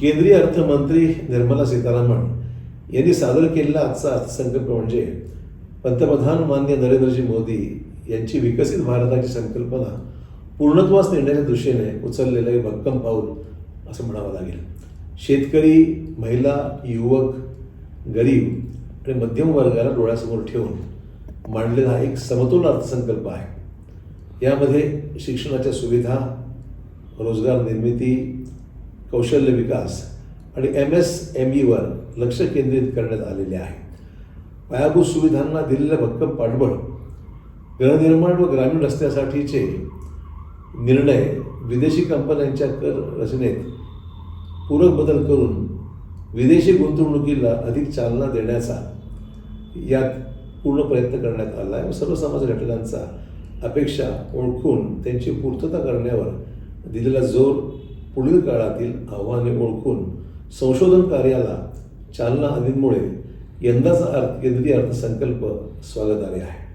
केंद्रीय अर्थमंत्री निर्मला सीतारामन यांनी सादर केलेला आजचा अर्थसंकल्प म्हणजे पंतप्रधान मान्य नरेंद्रजी मोदी यांची विकसित भारताची संकल्पना पूर्णत्वास नेण्याच्या दृष्टीने उचललेलं एक भक्कम पाऊल असं म्हणावं लागेल. शेतकरी महिला युवक गरीब आणि मध्यम वर्गाला डोळ्यासमोर ठेवून मांडलेला हा एक समतोल अर्थसंकल्प आहे. यामध्ये शिक्षणाच्या सुविधा रोजगार निर्मिती कौशल्य विकास आणि एम एस एम ईवर लक्ष केंद्रित करण्यात आलेले आहे. पायाभूत सुविधांना दिलेलं भक्कम पाठबळ गृहनिर्माण व ग्रामीण रस्त्यासाठीचे निर्णय विदेशी कंपन्यांच्या कर रचनेत पूरक बदल करून विदेशी गुंतवणुकीला अधिक चालना देण्याचा यात पूर्ण प्रयत्न करण्यात आला आहे व सर्व समाज घटकांचा अपेक्षा ओळखून त्यांची पूर्तता करण्यावर दिलेला जोर पुढील काळातील आव्हाने ओळखून संशोधन कार्याला चालना आदींमुळे यंदाचा अर्थ केंद्रीय अर्थसंकल्प स्वागतार्ह आहे.